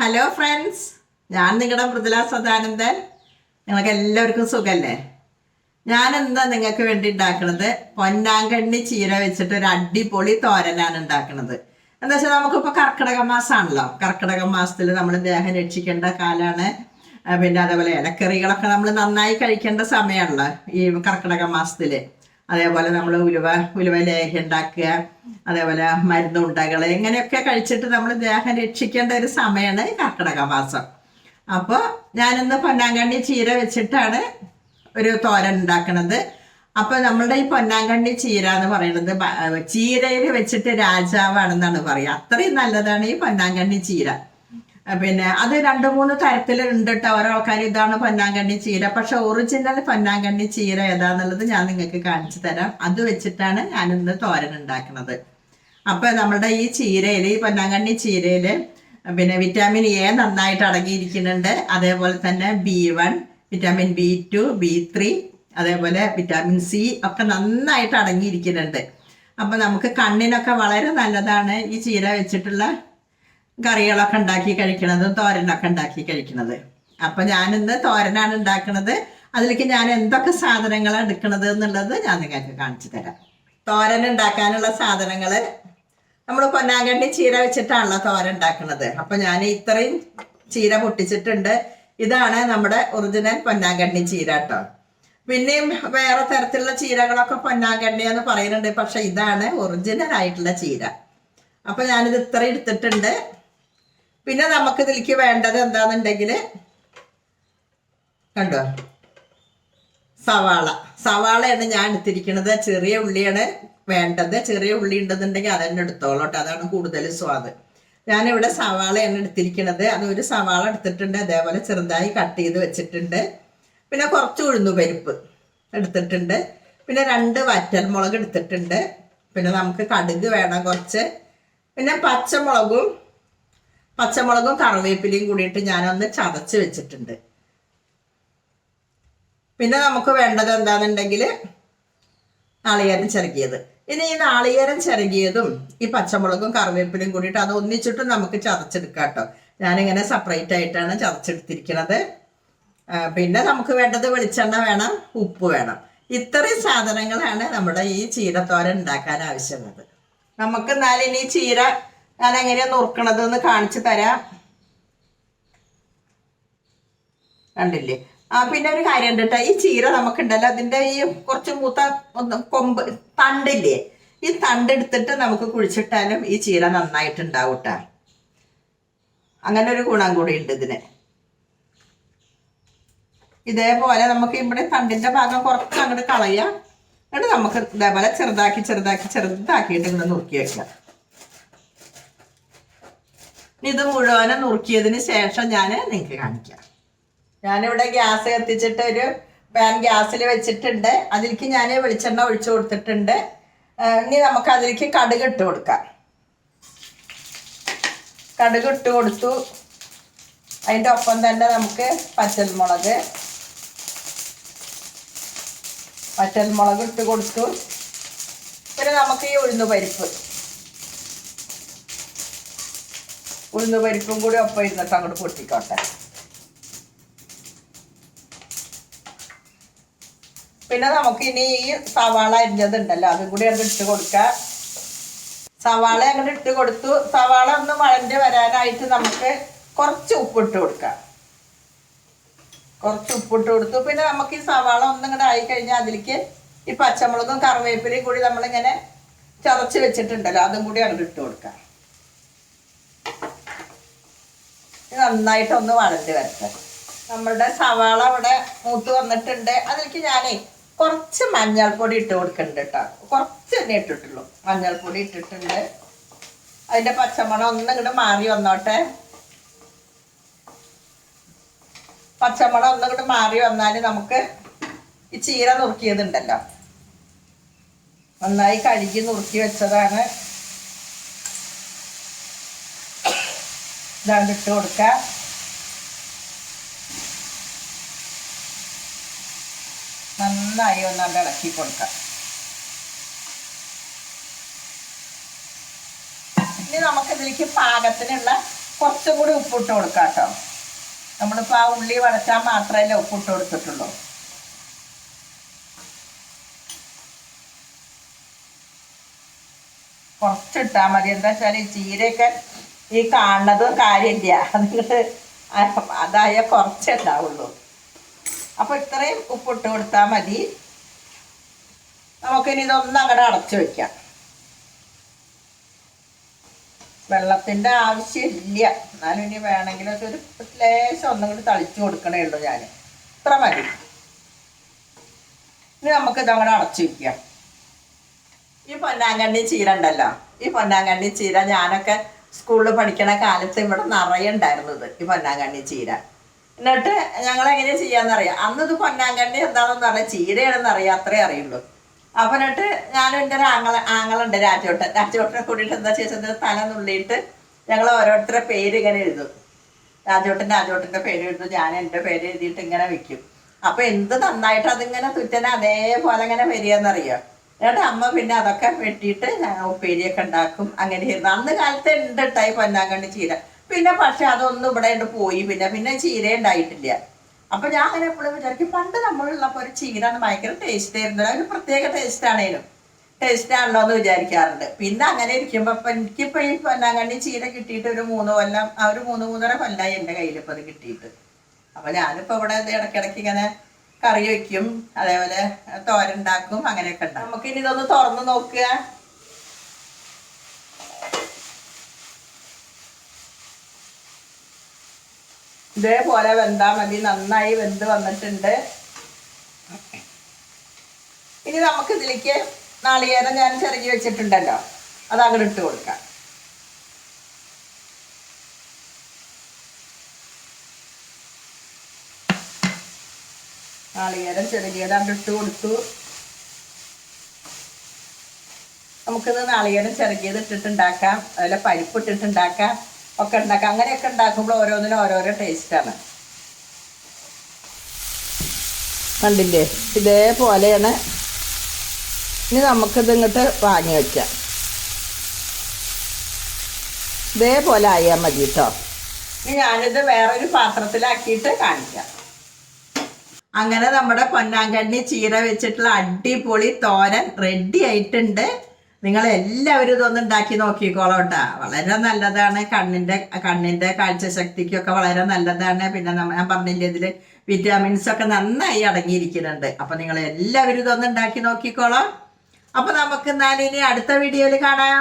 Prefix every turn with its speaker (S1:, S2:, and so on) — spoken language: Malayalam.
S1: ഹലോ ഫ്രണ്ട്സ് ഞാൻ നിങ്ങളുടെ മൃദുല സദാനന്ദൻ. നിങ്ങൾക്ക് എല്ലാവർക്കും സുഖല്ലേ? ഞാൻ എന്താ നിങ്ങൾക്ക് വേണ്ടി ഉണ്ടാക്കുന്നത് പൊന്നാങ്കണ്ണി ചീര വെച്ചിട്ട് ഒരു അടിപൊളി തോരനാണ് ഉണ്ടാക്കുന്നത് എന്താ വെച്ചാൽ നമുക്കിപ്പോൾ കർക്കിടക മാസമാണല്ലോ കർക്കിടക മാസത്തിൽ നമ്മൾ ദേഹം രക്ഷിക്കേണ്ട കാലമാണ് പിന്നെ അതേപോലെ ഇലക്കറികളൊക്കെ നമ്മൾ നന്നായി കഴിക്കേണ്ട സമയമാണല്ലോ ഈ കർക്കിടക മാസത്തിൽ അതേപോലെ നമ്മൾ ഉലുവ ഉലുവ ലേഹ്യം ഉണ്ടാക്കുക അതേപോലെ മരുന്ന് മരുന്നുണ്ടകൾ ഇങ്ങനെയൊക്കെ കഴിച്ചിട്ട് നമ്മൾ ദേഹം രക്ഷിക്കേണ്ട ഒരു സമയമാണ് കർക്കിടക മാസം. അപ്പോൾ ഞാനിന്ന് പൊന്നാങ്കണ്ണി ചീര വെച്ചിട്ടാണ് ഒരു തോരൻ ഉണ്ടാക്കണത്. അപ്പോൾ നമ്മളുടെ ഈ പൊന്നാങ്കണ്ണി ചീര എന്ന് പറയുന്നത് ചീരയിൽ വെച്ചിട്ട് രാജാവാണെന്നാണ് പറയുക അത്രയും നല്ലതാണ് ഈ പൊന്നാങ്കണ്ണി ചീര. പിന്നെ അത് രണ്ട് മൂന്ന് തരത്തിലുണ്ട് കേട്ടോ ഓരോ ആൾക്കാർ ഇതാണ് പൊന്നാങ്കണ്ണി ചീര. പക്ഷെ ഒറിജിനൽ പൊന്നാങ്കണ്ണി ചീര ഏതാന്നുള്ളത് ഞാൻ നിങ്ങൾക്ക് കാണിച്ചു തരാം. അത് വെച്ചിട്ടാണ് ഞാനിന്ന് തോരൻ ഉണ്ടാക്കുന്നത്. അപ്പൊ നമ്മുടെ ഈ ചീരയിൽ ഈ പൊന്നാങ്കണ്ണി ചീരയിൽ പിന്നെ വിറ്റാമിൻ എ നന്നായിട്ട് അടങ്ങിയിരിക്കുന്നുണ്ട്. അതേപോലെ തന്നെ B one vitamin B two B three അതേപോലെ വിറ്റാമിൻ സി ഒക്കെ നന്നായിട്ട് അടങ്ങിയിരിക്കുന്നുണ്ട്. അപ്പൊ നമുക്ക് കണ്ണിനൊക്കെ വളരെ നല്ലതാണ് ഈ ചീര വെച്ചിട്ടുള്ള കറികളൊക്കെ ഉണ്ടാക്കി കഴിക്കണതും തോരനൊക്കെ ഉണ്ടാക്കി കഴിക്കണത്. അപ്പൊ ഞാനിന്ന് തോരനാണ് ഉണ്ടാക്കുന്നത് അതിലേക്ക് ഞാൻ എന്തൊക്കെ സാധനങ്ങളാണ് എടുക്കണത് എന്നുള്ളത് ഞാൻ നിങ്ങൾക്ക് കാണിച്ചു തരാം. തോരൻ ഉണ്ടാക്കാനുള്ള സാധനങ്ങൾ നമ്മൾ പൊന്നാങ്കണ്ണി ചീര വെച്ചിട്ടാണല്ലോ തോരൻ ഉണ്ടാക്കുന്നത് അപ്പൊ ഞാൻ ഇത്രയും ചീര പൊട്ടിച്ചിട്ടുണ്ട്. ഇതാണ് നമ്മുടെ ഒറിജിനൽ പൊന്നാങ്കണ്ണി ചീര കേട്ടോ. പിന്നെയും വേറെ തരത്തിലുള്ള ചീരകളൊക്കെ പൊന്നാങ്കണ്ണി എന്ന് പറയുന്നുണ്ട്. പക്ഷെ ഇതാണ് ഒറിജിനൽ ആയിട്ടുള്ള ചീര. അപ്പൊ ഞാനിത് ഇത്ര എടുത്തിട്ടുണ്ട്. പിന്നെ നമുക്ക് ഇതിലേക്ക് വേണ്ടത് എന്താണെന്നുണ്ടെങ്കിൽ കണ്ടോ? സവാള. സവാളയാണ് ഞാൻ എടുത്തിരിക്കുന്നത്. ചെറിയ ഉള്ളിയാണ് വേണ്ടത്. ചെറിയ ഉള്ളി ഉണ്ടെന്നുണ്ടെങ്കിൽ അതന്നെ എടുത്തോളൂ കേട്ടോ. അതാണ് കൂടുതൽ സ്വാദ്. ഞാനിവിടെ സവാളയാണ് എടുത്തിരിക്കുന്നത്. അത് ഒരു സവാള എടുത്തിട്ടുണ്ട്. അതേപോലെ ചെറുതായി കട്ട് ചെയ്ത് വെച്ചിട്ടുണ്ട്. പിന്നെ കുറച്ച് ഉഴുന്നു പരിപ്പ് എടുത്തിട്ടുണ്ട്. പിന്നെ രണ്ട് വറ്റൽമുളക് എടുത്തിട്ടുണ്ട്. പിന്നെ നമുക്ക് കടുക് വേണം കുറച്ച്. പിന്നെ പച്ചമുളകും പച്ചമുളകും കറിവേപ്പിലയും കൂടിയിട്ട് ഞാനൊന്ന് ചതച്ച് വെച്ചിട്ടുണ്ട്. പിന്നെ നമുക്ക് വേണ്ടത് എന്താണെന്നുണ്ടെങ്കിൽ നാളികേരം ചിരകിയത് ഇനി ഈ നാളികേരം ചിരകിയതും ഈ പച്ചമുളകും കറിവേപ്പിലയും കൂടിയിട്ട് അത് ഒന്നിച്ചിട്ട് നമുക്ക് ചതച്ചെടുക്കാം കേട്ടോ. ഞാനിങ്ങനെ സെപ്പറേറ്റ് ആയിട്ടാണ് ചതച്ചെടുത്തിരിക്കുന്നത് പിന്നെ നമുക്ക് വേണ്ടത് വെളിച്ചെണ്ണ വേണം ഉപ്പ് വേണം. ഇത്രയും സാധനങ്ങളാണ് നമ്മുടെ ഈ ചീരത്തോരൻ ഉണ്ടാക്കാൻ ആവശ്യമുള്ളത്. നമുക്ക് എന്നാലും ഇനി ചീര ഞാൻ എങ്ങനെയാണ് നുറുക്കണത് എന്ന് കാണിച്ചു തരാം. കണ്ടില്ലേ? ആ പിന്നെ ഒരു കാര്യം ഉണ്ട്. ഈ ചീര നമുക്കുണ്ടല്ലോ അതിന്റെ ഈ കുറച്ച് മൂത്ത കൊമ്പ് തണ്ടില്ലേ? ഈ തണ്ടെടുത്തിട്ട് നമുക്ക് കുഴിച്ചിട്ടാലും ഈ ചീര നന്നായിട്ടുണ്ടാവും ട്ടാ. അങ്ങനെ ഒരു ഗുണം കൂടി ഉണ്ട് ഇതിന്. ഇതേപോലെ നമുക്ക് ഇവിടെ തണ്ടിന്റെ ഭാഗം കുറച്ച് അങ്ങോട്ട് കളയാം. എന്നിട്ട് നമുക്ക് ഇതേപോലെ ചെറുതാക്കി ചെറുതാക്കി ചെറുതാക്കിയിട്ട് ഇങ്ങനെ നോക്കി വെക്കാം. ഇത് മുഴുവനും നുറുക്കിയതിന് ശേഷം ഞാൻ നിങ്ങൾക്ക് കാണിക്കാം. ഞാനിവിടെ ഗ്യാസ് കത്തിച്ചിട്ട് ഒരു പാൻ ഗ്യാസിൽ വെച്ചിട്ടുണ്ട്. അതിലേക്ക് ഞാൻ വെളിച്ചെണ്ണ ഒഴിച്ചു കൊടുത്തിട്ടുണ്ട്. ഇനി നമുക്ക് അതിലേക്ക് കടുക് ഇട്ട് കൊടുക്കാം. കടുക് ഇട്ട് കൊടുത്തു. അതിന്റെ ഒപ്പം തന്നെ നമുക്ക് പച്ചൽമുളക് പച്ചൽമുളക് ഇട്ട് കൊടുത്തു. പിന്നെ നമുക്ക് ഈ ഉഴുന്ന് പരിപ്പ് ഉഴുന്ന് പരിപ്പും കൂടി ഒപ്പം ഇരുന്നിട്ട് അങ്ങോട്ട് പൊട്ടിക്കോട്ടെ. പിന്നെ നമുക്ക് ഇനി ഈ സവാള അരിഞ്ഞതുണ്ടല്ലോ അതും കൂടി അത് ഇട്ട് കൊടുക്കാം. സവാള അങ്ങോട്ട് ഇട്ട് കൊടുത്തു. സവാള ഒന്ന് വഴഞ്ഞ് വരാനായിട്ട് നമുക്ക് കുറച്ച് ഉപ്പിട്ട് കൊടുക്കാം. കുറച്ച് ഉപ്പിട്ട് കൊടുത്തു. പിന്നെ നമുക്ക് ഈ സവാള ഒന്നും ഇങ്ങനെ ആയി കഴിഞ്ഞാൽ അതിലേക്ക് ഈ പച്ചമുളകും കറിവേപ്പിലയും കൂടി നമ്മളിങ്ങനെ ചതച്ച് വെച്ചിട്ടുണ്ടല്ലോ അതും കൂടി അങ്ങോട്ട് ഇട്ട് കൊടുക്കാം ഇത് നന്നായിട്ടൊന്ന് വഴണ്ട് വരട്ടെ. നമ്മളുടെ സവാള അവിടെ മൂത്ത് വന്നിട്ടുണ്ട്. അതിലേക്ക് ഞാനേ കുറച്ച് മഞ്ഞൾപ്പൊടി ഇട്ട് കൊടുക്കുന്നുണ്ട് കേട്ടോ കുറച്ച് തന്നെ ഇട്ടിട്ടുള്ളൂ. മഞ്ഞൾപ്പൊടി ഇട്ടിട്ടുണ്ട്. അതിന്റെ പച്ചമണം ഒന്ന് ഇങ്ങോട്ട് മാറി വന്നോട്ടെ. പച്ചമണം ഒന്ന് ഇങ്ങോട്ട് മാറി വന്നാൽ നമുക്ക് ഈ ചീര നുറുക്കിയതുണ്ടല്ലോ. നന്നായി കഴുകി നുറുക്കി വെച്ചതാണ്. ഇതാണ്ട് ഇട്ട് കൊടുക്കാം. നന്നായി ഒന്നാണ്ട് ഇളക്കി കൊടുക്കാം. ഇനി നമുക്ക് ഇതിലേക്ക് പാകത്തിനുള്ള കുറച്ചും കൂടി ഉപ്പിട്ട് കൊടുക്കാം കേട്ടോ നമ്മളിപ്പോൾ ആ ഉള്ളി വടച്ചാൽ മാത്രമല്ലേ ഉപ്പിട്ട് കൊടുത്തിട്ടുള്ളൂ. കുറച്ചിട്ടാൽ മതി. എന്താ വെച്ചാൽ ചീരയൊക്കെ ഈ കാണുന്നതും കാര്യമില്ല. നിങ്ങൾ അതായ കുറച്ചേ ഉണ്ടാവുള്ളൂ അപ്പോൾ ഇത്രയും ഉപ്പിട്ട് കൊടുത്താൽ മതി. നമുക്കിനി ഇതൊന്നും അങ്ങോട്ട് അടച്ചു വെക്കാം. വെള്ളത്തിന്റെ ആവശ്യമില്ല. എന്നാലും ഇനി വേണമെങ്കിലൊക്കെ ഒരു ലേശം ഒന്നും കൂടി തളിച്ചു കൊടുക്കണേ ഉള്ളൂ ഞാൻ ഇത്ര മതി. ഇനി നമുക്ക് ഇതങ്ങനെ അടച്ചു വെക്കാം. ഈ പൊന്നാങ്കണ്ണി ചീര ഉണ്ടല്ലോ. ഈ പൊന്നാങ്കണ്ണി ചീര ഞാനൊക്കെ സ്കൂളിൽ പഠിക്കണ കാലത്ത് ഇവിടെ നിറയെ ഉണ്ടായിരുന്നത് ഈ പൊന്നാങ്കണ്ണി ചീര. എന്നിട്ട് ഞങ്ങൾ എങ്ങനെ ചെയ്യാന്നറിയാം അന്ന് ഇത് പൊന്നാങ്കണ്ണി എന്താണെന്ന് പറഞ്ഞാൽ ചീരയാണെന്ന് അറിയാം അത്രേ അറിയുള്ളൂ. അപ്പൊ എന്നിട്ട് ഞാനും എന്റെ ഒരു ആങ്ങള ആങ്ങളുണ്ട് രാജോട്ടൻ. രാജോട്ടനെ കൂടിയിട്ട് എന്താ ചെയ്തത് തല നുള്ളിയിട്ട് ഞങ്ങൾ ഓരോരുത്തരുടെ പേര് ഇങ്ങനെ എഴുതും. രാജോട്ടൻ രാജോട്ടന്റെ പേര് എഴുതും. ഞാൻ എന്റെ പേര് എഴുതിയിട്ട് ഇങ്ങനെ വെക്കും. അപ്പൊ എന്ത് നന്നായിട്ട് അതിങ്ങനെ തുറ്റനെ അതേപോലെ ഇങ്ങനെ വരികയെന്നറിയാം എന്നിട്ട് അമ്മ പിന്നെ അതൊക്കെ വെട്ടിയിട്ട് ഉപ്പേരിയൊക്കെ ഉണ്ടാക്കും. അങ്ങനെയായിരുന്നു. അന്ന് കാലത്ത് ഉണ്ട് കേട്ടായി പൊന്നാങ്കണ്ണി ചീര. പിന്നെ പക്ഷെ അതൊന്നും ഇവിടെ ഉണ്ട് പോയി. പിന്നെ പിന്നെ ചീര ഉണ്ടായിട്ടില്ല. അപ്പൊ ഞാൻ അങ്ങനെ എപ്പോഴും വിചാരിക്കും പണ്ട് നമ്മളുള്ളപ്പോൾ ഒരു ചീര ഭയങ്കര ടേസ്റ്റ് ആയിരുന്നു. ഒരു പ്രത്യേക ടേസ്റ്റ് ആണേലും. ടേസ്റ്റ് ആണല്ലോ എന്ന് വിചാരിക്കാറുണ്ട്. പിന്നെ അങ്ങനെ ഇരിക്കുമ്പോ ഇപ്പൊ എനിക്കിപ്പോ ഈ പൊന്നാങ്കണ്ണി ചീര കിട്ടിയിട്ട് ഒരു മൂന്ന് കൊല്ലം ആ ഒരു മൂന്ന് മൂന്നര കൊല്ലമായി എന്റെ കയ്യിൽ ഇപ്പൊ അത് കിട്ടിയിട്ട്. അപ്പൊ ഞാനിപ്പോ ഇവിടെ ഇടയ്ക്കിടയ്ക്ക് ഇങ്ങനെ കറി വെക്കും അതേപോലെ തോരണ്ടാക്കും അങ്ങനെയൊക്കെ ഉണ്ടാക്കും. നമുക്ക് ഇനി ഇതൊന്ന് തുറന്ന് നോക്കുക. ഇതേപോലെ വെന്താ മതി. നന്നായി വെന്ത് വന്നിട്ടുണ്ട്. ഇനി നമുക്ക് ഇതിലേക്ക് നാളികേരം ഞാൻ ചെറുകി വെച്ചിട്ടുണ്ടല്ലോ. അത് അങ്ങോട്ട് ഇട്ട് കൊടുക്കാം. നാളികേരം ചിരകിയത് അങ്ങോട്ട് ഇട്ട് കൊടുത്തു. നമുക്കിത് നാളികേരം ചിരകിയത് ഇട്ടിട്ടുണ്ടാക്കാം അതുപോലെ പരിപ്പ് ഇട്ടിട്ടുണ്ടാക്കാം ഒക്കെ ഉണ്ടാക്കാം. അങ്ങനെയൊക്കെ ഉണ്ടാക്കുമ്പോൾ ഓരോന്നിനും ഓരോരോ ടേസ്റ്റാണ് കണ്ടില്ലേ? ഇതേപോലെയാണ്. ഇനി നമുക്കിത് ഇങ്ങോട്ട് വാങ്ങി വയ്ക്കാം ഇതേപോലെ ആയാൽ മതി കേട്ടോ ഇനി ഞാനിത് വേറൊരു പാത്രത്തിലാക്കിയിട്ട് കാണിക്കാം. അങ്ങനെ നമ്മുടെ പൊന്നാങ്കണ്ണി ചീര വെച്ചിട്ടുള്ള അടിപൊളി തോരൻ റെഡി ആയിട്ടുണ്ട്. നിങ്ങൾ എല്ലാവരും ഇതൊന്നും ഉണ്ടാക്കി നോക്കിക്കോളാം കേട്ടോ വളരെ നല്ലതാണ്. കണ്ണിന്റെ കണ്ണിന്റെ കാഴ്ചശക്തിക്കൊക്കെ വളരെ നല്ലതാണ്. പിന്നെ ഞാൻ പറഞ്ഞില്ലേ ഇതിൽ വിറ്റാമിൻസ് ഒക്കെ നന്നായി അടങ്ങിയിരിക്കുന്നുണ്ട്. അപ്പം നിങ്ങൾ എല്ലാവരും ഇതൊന്നും ഉണ്ടാക്കി നോക്കിക്കോളാം. അപ്പം നമുക്ക് എന്നാലും ഇനി അടുത്ത വീഡിയോയിൽ കാണാം.